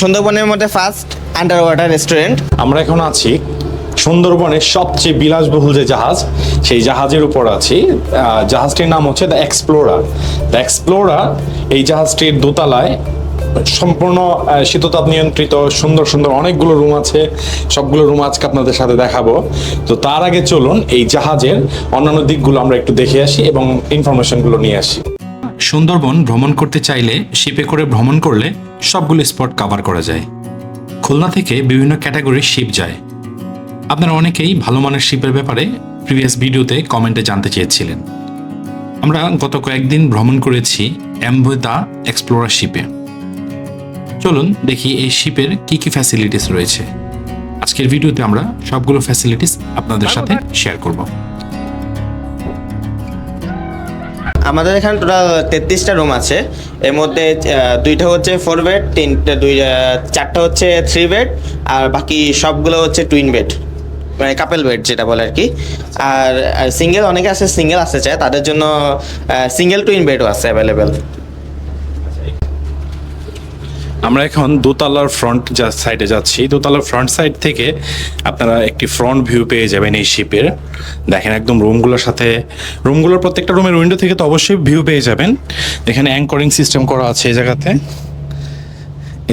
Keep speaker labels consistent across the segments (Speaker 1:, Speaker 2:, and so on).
Speaker 1: সুন্দরবনের মধ্যে first under water restaurant
Speaker 2: আমরা এখন আছি সুন্দরবনের সবচেয়ে বিলাসবহুল যে জাহাজ সেই জাহাজের উপর আছি। জাহাজটির নাম হচ্ছে দ্য এক্সপ্লোরার দ্য এক্সপ্লোরার এই জাহাজটির দোতলায় সম্পূর্ণ শীততাপ নিয়ন্ত্রিত সুন্দর সুন্দর অনেকগুলো রুম আছে। সবগুলো রুম আজকে আপনাদের সাথে দেখাবো। তো তার আগে চলুন এই জাহাজের অন্যান্য দিকগুলো আমরা একটু দেখে আসি এবং ইনফরমেশনগুলো নিয়ে আসি।
Speaker 3: সুন্দরবন ভ্রমণ করতে চাইলে শিপে করে ভ্রমণ করলে সবগুলো স্পট কভার করা যায়। খুলনা থেকে বিভিন্ন ক্যাটাগরির শিপ যায়। আপনারা অনেকেই ভালো মানের শিপের ব্যাপারে প্রিভিয়াস ভিডিওতে কমেন্টে জানতে চেয়েছিলেন। আমরা গত কয়েকদিন ভ্রমণ করেছি অ্যাম্বোদা এক্সপ্লোরার শিপে চলুন দেখি এই শিপের কি কি ফ্যাসিলিটিস রয়েছে। আজকের ভিডিওতে আমরা সবগুলো ফ্যাসিলিটিস আপনাদের সাথে শেয়ার করব।
Speaker 1: আমাদের এখানে টোটাল তেত্রিশটা রুম আছে। এর মধ্যে দুইটা হচ্ছে ফোর বেড তিনটা, দুই চারটা হচ্ছে থ্রি বেড আর বাকি সবগুলো হচ্ছে টুইন বেড মানে কাপেল বেড যেটা বলে আর কি। আর সিঙ্গেল অনেকে আছে সিঙ্গেল আসতে চায়, তাদের জন্য সিঙ্গেল টুইন বেডও আছে অ্যাভেলেবেল
Speaker 2: আমরা এখন দোতলার ফ্রন্ট যা সাইডে যাচ্ছি। দোতলার ফ্রন্ট সাইড থেকে আপনারা একটি ফ্রন্ট ভিউ পেয়ে যাবেন এই শিপের দেখেন একদম রুমগুলোর সাথে রুমগুলোর প্রত্যেকটা রুমের উইন্ডো থেকে তো অবশ্যই ভিউ পেয়ে যাবেন। এখানে অ্যাঙ্করিং সিস্টেম করা আছে এই জায়গাতে।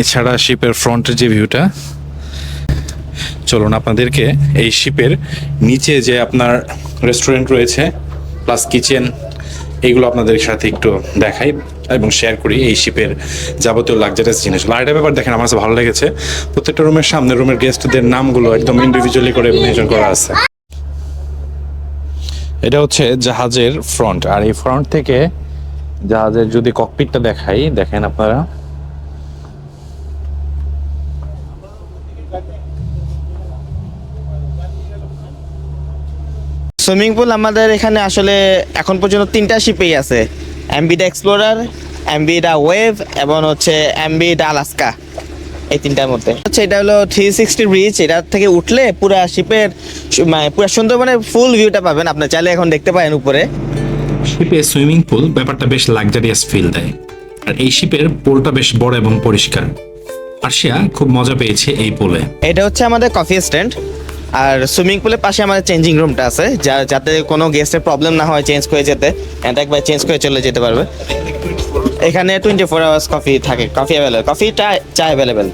Speaker 2: এছাড়া শিপের ফ্রন্টের যে ভিউটা চলুন আপনাদেরকে এই শিপের নিচে যে আপনার রেস্টুরেন্ট রয়েছে প্লাস কিচেন এইগুলো আপনাদের সাথে একটু দেখাই এবং শেয়ার করি এই শিপের যাবতীয় লাক্সারিয়াস জিনিসগুলো। আর একটা ব্যাপার দেখেন, আমার ভালো লেগেছে, প্রত্যেকটা রুমের সামনে রুমের গেস্টদের নামগুলো একদম ইন্ডিভিজুয়ালি করে মেনশন করা আছে। এটা হচ্ছে জাহাজের ফ্রন্ট আর এই ফ্রন্ট থেকে জাহাজের যদি ককপিটটা দেখাই, দেখেন আপনারা।
Speaker 1: সুইমিং পুল আমাদের এখানে আসলে এখন পর্যন্ত তিনটা শিপেই আছে। এমবিডা এক্সপ্লোরার এমবিডা ওয়েভ এবং হচ্ছে এমবিডা আলাস্কা এই তিনটার মধ্যে। হচ্ছে এটা হলো থ্রি সিক্সটি ব্রিজ এটা থেকে উঠলে পুরা শিপের মানে পুরা সুন্দরবনের ফুল ভিউটা পাবেন। আপনি চাইলে এখন দেখতে পারেন উপরে।
Speaker 3: শিপে সুইমিং পুল ব্যাপারটা বেশ লাক্সারিয়াস ফিল দেয়। আর এই শিপের পোলটা বেশ বড় এবং পরিষ্কার। আরশিয়া খুব মজা পেয়েছে এই পোলে।
Speaker 1: এটা হচ্ছে আমাদের কফি স্ট্যান্ড আর সুইমিং পুলের পাশে আমাদের চেঞ্জিং রুমটা আছে যা যাতে কোনো গেস্টের প্রবলেম না হয় চেঞ্জ করে যেতে এটা একবার চেঞ্জ করে চলে যেতে পারবে। এখানে টোয়েন্টি ফোর আওয়ার্স কফি থাকে কফি অ্যাভেলেবেল কফি চা চা অ্যাভেলেবেল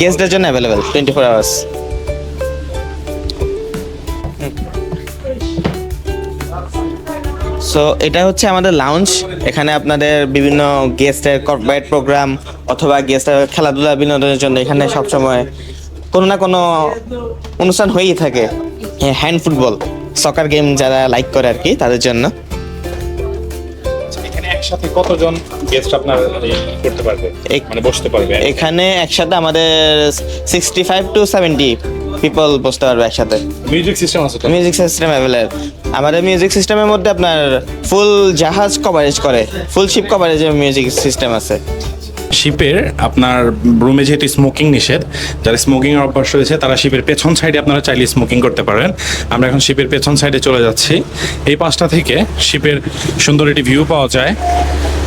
Speaker 1: গেস্টদের জন্য? Available twenty four hours so এটা হচ্ছে আমাদের লাউঞ্জ এখানে আপনাদের বিভিন্ন গেস্টের কর্পোরেট প্রোগ্রাম অথবা গেস্টের খেলাধুলা বিনোদনের জন্য এখানে সবসময় কোনো না কোনো অনুষ্ঠান হয়েই থাকে। হ্যান্ড ফুটবল সকার গেম যারা লাইক করে আর কি তাদের জন্য।
Speaker 2: এখানে একসাথে কতজন গেস্ট আপনার করতে পারবে? মানে বসতে পারবে
Speaker 1: এখানে একসাথে আমাদের sixty five to seventy people বসতে পারবে একসাথে।
Speaker 2: মিউজিক সিস্টেম আছে তো?
Speaker 1: মিউজিক সিস্টেম অ্যাভেলেবল আমাদের মিউজিক সিস্টেমের মধ্যে আপনার ফুল জাহাজ কভারেজ করে। ফুল শিপ কভারেজের মিউজিক সিস্টেম আছে।
Speaker 2: শিপের আপনার রুমে যেহেতু স্মোকিং নিষেধ, যারা স্মোকিং অভ্যাস রয়েছে, তারা শিপের পেছন সাইডে আপনারা চাইলে স্মোকিং করতে পারেন। আমরা এখন শিপের পেছন সাইডে চলে যাচ্ছি। এই পাশটা থেকে শিপের সুন্দর একটি ভিউ পাওয়া যায়।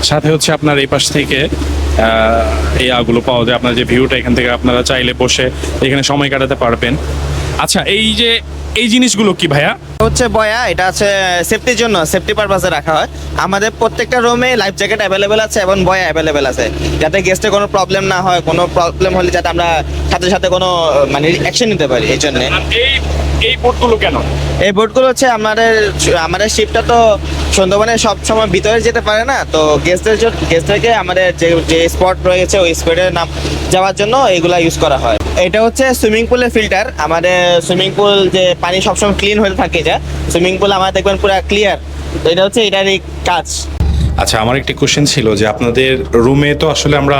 Speaker 2: সাথে হচ্ছে আপনার এই পাশ থেকে এই আগুলো পাওয়া যায়। আপনার যে ভিউটা এখান থেকে আপনারা চাইলে বসে এখানে সময় কাটাতে পারবেন। আচ্ছা এই যে, এই জিনিসগুলো কি ভাইয়া?
Speaker 1: হচ্ছে বয়া এটা আছে সেফটির জন্য সেফটি পারপাসে রাখা হয়। আমাদের প্রত্যেকটা রুমে লাইফ জ্যাকেট অ্যাভেলেবেল আছে এবং বয়া অ্যাভেলেবেল আছে। যাতে গেস্টের কোনো প্রবলেম না হয় কোনো প্রবলেম হলে যাতে আমরা সাথে সাথে কোনো মানে অ্যাকশন নিতে পারি এই জন্যে।
Speaker 2: এই বোর্ডগুলো কেন?
Speaker 1: এই বোটগুলো হচ্ছে আমাদের আমাদের শিপটা তো সুন্দরবনে সব সময় ভিতরে যেতে পারে না তো গেস্টদের গেস্টদেরকে আমাদের যে যে স্পট রয়েছে ওই স্পটের নাম যাওয়ার জন্য এগুলা ইউজ করা হয়। এটা হচ্ছে সুইমিং পুলের ফিল্টার আমাদের সুইমিং পুল যে পানি সবসময় ক্লিন হয়ে থাকে যা সুইমিং পুল আমার দেখবেন পুরো ক্লিয়ার তো এটা হচ্ছে এটারই কাজ।
Speaker 2: আচ্ছা আমার একটি কোশ্চেন ছিল যে আপনাদের রুমে তো আসলে আমরা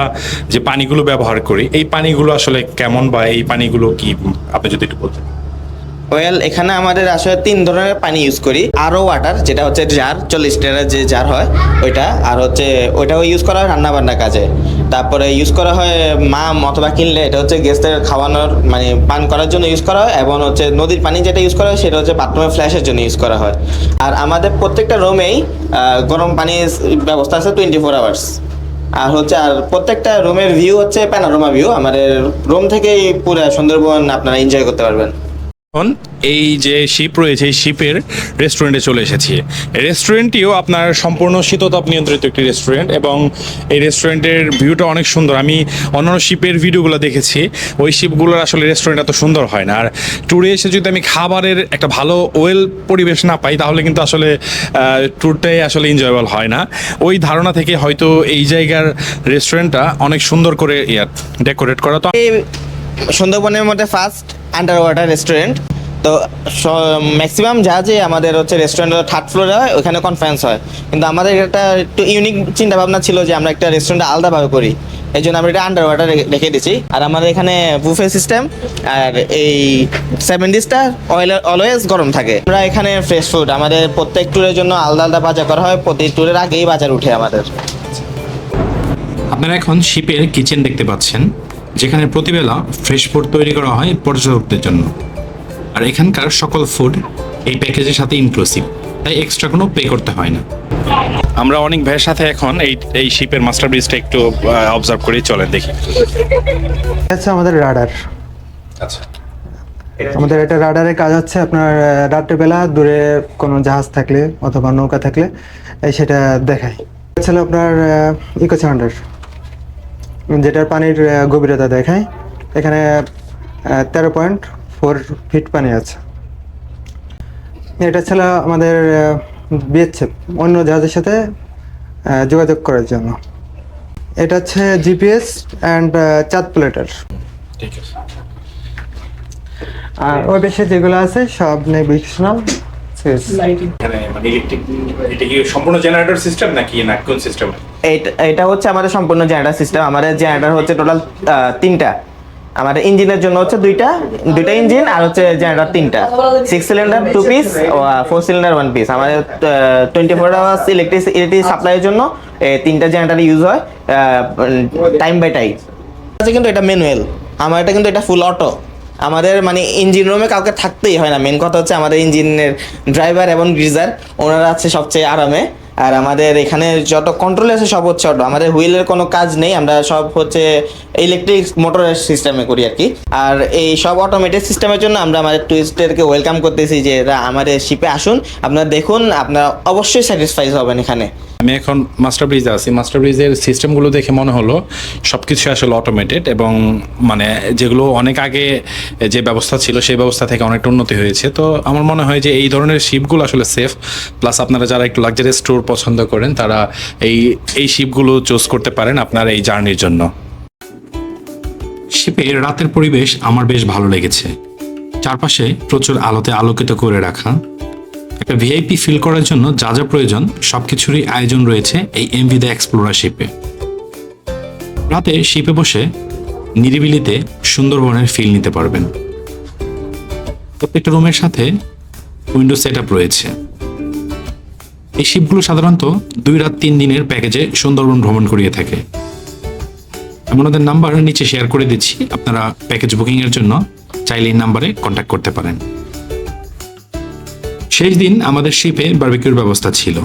Speaker 2: যে পানিগুলো ব্যবহার করি, এই পানিগুলো আসলে কেমন বা এই পানিগুলো কি? আপনি যদি একটু বলতেন।
Speaker 1: ওয়েল এখানে আমাদের আসলে তিন ধরনের পানি ইউজ করি। আরও ওয়াটার যেটা হচ্ছে জার চল্লিশ লিটারের যে জার হয়, ওইটা। আর হচ্ছে, ওইটাও ইউজ করা হয় রান্না বান্নার কাজে। তারপরে ইউজ করা হয় মাম অথবা কিনলে, এটা হচ্ছে গেস্টের খাওয়ানোর মানে পান করার জন্য ইউজ করা হয়, এবং হচ্ছে নদীর পানি যেটা ইউজ করা হয়, সেটা হচ্ছে বাথরুমে ফ্ল্যাশের জন্য ইউজ করা হয়। আর আমাদের প্রত্যেকটা রুমেই গরম পানির ব্যবস্থা আছে টোয়েন্টি ফোর আওয়ার্স আর হচ্ছে, আর প্রত্যেকটা রুমের ভিউ হচ্ছে প্যানোরামা ভিউ আমাদের রুম থেকেই পুরো সুন্দরবন আপনারা এনজয় করতে পারবেন।
Speaker 2: এখন এই যে শিপ রয়েছে, এই শিপের রেস্টুরেন্টে চলে এসেছি। রেস্টুরেন্টটিও আপনার সম্পূর্ণ শীততাপ নিয়ন্ত্রিত একটি রেস্টুরেন্ট এবং এই রেস্টুরেন্টের ভিউটা অনেক সুন্দর। আমি অন্যান্য শিপের ভিডিওগুলো দেখেছি। ওই শিপগুলোর আসলে রেস্টুরেন্ট এত সুন্দর হয় না। আর ট্যুরে এসে যদি আমি খাবারের একটা ভালো ওয়েল পরিবেশ না পাই, তাহলে কিন্তু আসলে ট্যুরটাই আসলে এনজয়েবল হয় না। ওই ধারণা থেকে হয়তো এই জায়গার রেস্টুরেন্টটা অনেক সুন্দর করে ডেকোরেট করা। তো
Speaker 1: সুন্দরবনের মধ্যে ফার্স্ট আন্ডার ওয়াটার রেস্টুরেন্ট তো ম্যাক্সিমাম যা যে আমাদের হচ্ছে রেস্টুরেন্ট থার্ড ফ্লোরে হয়, ওখানে কনফারেন্স হয়। কিন্তু আমাদের একটা একটু ইউনিক চিন্তা ভাবনা ছিল যে আমরা একটা রেস্টুরেন্ট আলাদাভাবে করি। এই জন্য আমরা এটা আন্ডার ওয়াটার রেখে দিয়েছি। আর আমাদের এখানে বুফে সিস্টেম আর এই সেভেন ডিসটা অয়েল অলওয়েজ গরম থাকে। আমরা এখানে ফ্রেশ ফুড আমাদের প্রত্যেক ট্যুরের জন্য আলাদা আলাদা বাজার করা হয়। প্রতি ট্যুরের আগেই বাজার উঠে আমাদের।
Speaker 3: আপনারা এখন শিপের কিচেন দেখতে পাচ্ছেন। যেখানে প্রতিবেলা ফ্রেশ ফুড তৈরি করা হয় পর্যটকদের জন্য। আর এখানকার সকল ফুড এই প্যাকেজের সাথে ইনক্লুসিভ তাই এক্সট্রা কোনো পে করতে হয় না।
Speaker 2: আমরা অনেক ভাইয়ের সাথে এখন এই এই শিপের মাস্টার ব্রিজটা একটু অবজার্ভ করি চলেন দেখি।
Speaker 4: আচ্ছা আমাদের রাডার
Speaker 2: আচ্ছা।
Speaker 4: আমাদের এটা রাডারের কাজ হচ্ছে আপনার রাত্রেবেলা দূরে কোনো জাহাজ থাকলে অথবা নৌকা থাকলে সেটা দেখায়। ছিল আপনার ইকো সাউন্ডার যেটার পানির গভীরতা দেখায়। এখানে তেরো পয়েন্ট ফোর ফিট পানি আছে। এটা ছিল আমাদের বিএসএফ অন্য জাহাজের সাথে যোগাযোগ করার জন্য। এটা হচ্ছে জিপিএস অ্যান্ড চাঁদ প্লেটার।
Speaker 2: ঠিক আছে।
Speaker 4: আর ওই পাশে যেগুলো আছে সব নেভিগেশনাল।
Speaker 2: এটা সম্পূর্ণ জেনারেটর সিস্টেম নাকি
Speaker 1: এটা হচ্ছে আমাদের সম্পূর্ণ জেনারেটর সিস্টেম আমাদের জেনারেটর হচ্ছে টোটাল তিনটা। আমাদের ইঞ্জিনের জন্য হচ্ছে দুইটা দুইটা ইঞ্জিন আর হচ্ছে জেনারেটর তিনটা। Six cylinder two piece four cylinder one piece আমাদের টোয়েন্টি ফোর আওয়ার্স ইলেকট্রিসিটি সাপ্লাইয়ের জন্য এই তিনটা জেনারেটর ইউজ হয় টাইম বাই টাইম আছে কিন্তু এটা ম্যানুয়াল আমার এটা কিন্তু এটা ফুল অটো আমাদের মানে ইঞ্জিন রুমে কাউকে থাকতেই হয় না। মেন কথা হচ্ছে আমাদের ইঞ্জিনের ড্রাইভার এবং গিজার ওনারা আছে সবচেয়ে আরামে আর আমাদের এখানে যত কন্ট্রোল আছে সব হচ্ছে অটো আমাদের হুইলের কোনো কাজ নেই, আমরা সব হচ্ছে ইলেকট্রিক মোটরের সিস্টেমে করি আর কি আর এই সব অটোমেটিক সিস্টেমের জন্য আমরা আমাদের টুরিস্টদেরকে ওয়েলকাম করতেছি যে এরা আমাদের শিপে আসুন, আপনারা দেখুন, আপনারা অবশ্যই স্যাটিসফাইড হবেন এখানে।
Speaker 2: আমি এখন মাস্টার ব্রিজে আছি। মাস্টার ব্রিজের সিস্টেমগুলো দেখে মনে হলো সব কিছু আসলে অটোমেটেড এবং মানে যেগুলো অনেক আগে যে ব্যবস্থা ছিল, সেই ব্যবস্থা থেকে অনেকটা উন্নতি হয়েছে। তো আমার মনে হয় যে এই ধরনের শিপগুলো আসলে সেফ প্লাস আপনারা যারা একটু লাক্সারিয়াস ট্যুর পছন্দ করেন, তারা এই এই শিপগুলো চুজ করতে পারেন আপনার এই জার্নির জন্য।
Speaker 3: শিপের রাতের পরিবেশ আমার বেশ ভালো লেগেছে। চারপাশে প্রচুর আলোতে আলোকিত করে রাখা। একটা ভিআইপি ফিল করার জন্য যা যা প্রয়োজন সব কিছুরই আয়োজন রয়েছে এই এমভি দ্য এক্সপ্লোরার শিপে। রাতে শিপে বসে নিরিবিলিতে সুন্দরবনের ফিল নিতে পারবেন। প্রত্যেকটা রুমের সাথে উইন্ডো সেট রয়েছে। এই শিপগুলো সাধারণত দুই রাত তিন দিনের প্যাকেজে সুন্দরবন ভ্রমণ করিয়ে থাকে। আমি ওনাদের নাম্বার নিচে শেয়ার করে দিচ্ছি। আপনারা প্যাকেজ বুকিং এর জন্য চাইলে এই নাম্বারে কন্ট্যাক্ট করতে পারেন। শেষ দিন আমাদের শিপে বারবিকিউর ব্যবস্থা ছিল।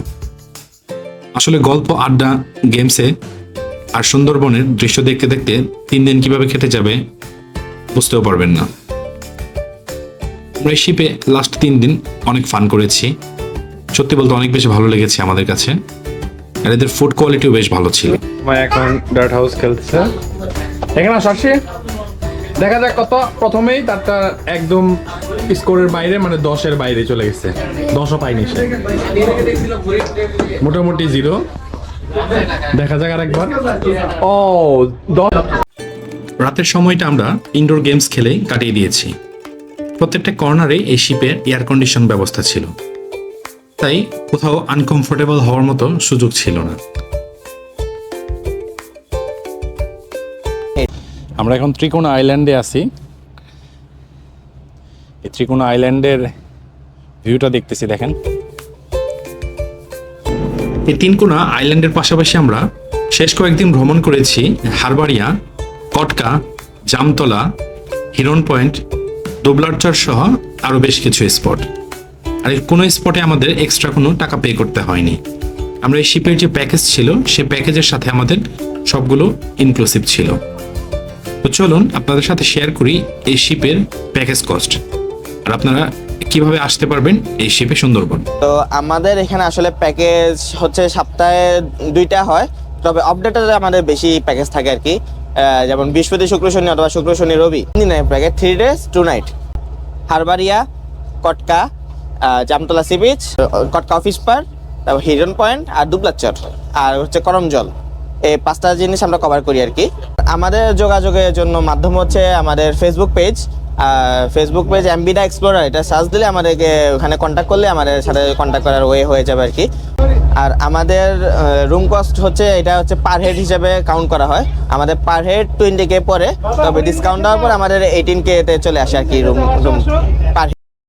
Speaker 3: আসলে গল্প, আড্ডা, গেমসে আর সুন্দরবনের দৃশ্য দেখতে দেখতে তিন দিন কীভাবে কেটে যাবে বুঝতেও পারবেন না। আমরা শিপে লাস্ট তিন দিন অনেক ফান করেছি। সত্যি বলতে অনেক বেশি ভালো লেগেছে আমাদের কাছে। আর এদের ফুড কোয়ালিটিও বেশ ভালো ছিল।
Speaker 5: এখন ডার্ট হাউস খেলতেছে। এখানে শাসি দেখা যাক কত। প্রথমেই তারটা একদম স্কোরের বাইরে মানে দশের বাইরে চলে গেছে। দশও পাইনি সে। মোটামুটি জিরো দেখা যাক আরেকবার। ও দশ।
Speaker 3: রাতের সময়টা আমরা ইনডোর গেমস খেলে কাটিয়ে দিয়েছি। প্রত্যেকটা কর্নারে এই শিপের এয়ার কন্ডিশন ব্যবস্থা ছিল। তাই কোথাও আনকমফোর্টেবল হওয়ার মতো সুযোগ ছিল না।
Speaker 2: আমরা এখন ত্রিকোণা আইল্যান্ডে আছি। এই ত্রিকোণা আইল্যান্ডের ভিউটা দেখতেছি দেখেন।
Speaker 3: এই তিনকোনা আইল্যান্ডের পাশাপাশি আমরা শেষ কয়েকদিন ভ্রমণ করেছি হারবাড়িয়া কটকা জামতলা হিরন পয়েন্ট দুবলারচর সহ আরও বেশ কিছু স্পট আর এর কোনো স্পটে আমাদের এক্সট্রা কোনো টাকা পে করতে হয়নি।
Speaker 2: আমরা এই শিপের যে প্যাকেজ ছিল, সে প্যাকেজের সাথে আমাদের সবগুলো ইনক্লুসিভ ছিল। তো চলুন আপনাদের সাথে শেয়ার করি এই শিপের প্যাকেজ কস্ট আর আপনারা কীভাবে আসতে পারবেন এই শিপে সুন্দরবন?
Speaker 1: তো আমাদের এখানে আসলে প্যাকেজ হচ্ছে সপ্তাহে দুইটা হয়। তবে আপডেটে আমাদের বেশি প্যাকেজ থাকে আর কি। যেমন বৃহস্পতি, শুক্র, শনি অথবা শুক্র, শনি, রবি। Package three days two night Harbaria, Katka Jamtala sea beach Katka office park তারপর হিরন পয়েন্ট আর দুবলাচর আর হচ্ছে করমজল এই পাঁচটা জিনিস আমরা কভার করি আর কি। আমাদের যোগাযোগের জন্য মাধ্যম হচ্ছে আমাদের ফেসবুক পেজ ফেসবুক পেজ এমবিডা এক্সপ্লোরার এটা সার্চ দিলে আমাদেরকে ওখানে কন্ট্যাক্ট করলে আমাদের সাথে কন্ট্যাক্ট করার ওয়ে হয়ে যাবে আর কি। আর আমাদের রুম কস্ট হচ্ছে, এটা হচ্ছে পার হেড হিসেবে কাউন্ট করা হয়। আমাদের পার হেড টোয়েন্টি কে পরে তবে ডিসকাউন্ট দেওয়ার পর আমাদের এইটিন কে তে চলে আসে আর কি রুম রুম পার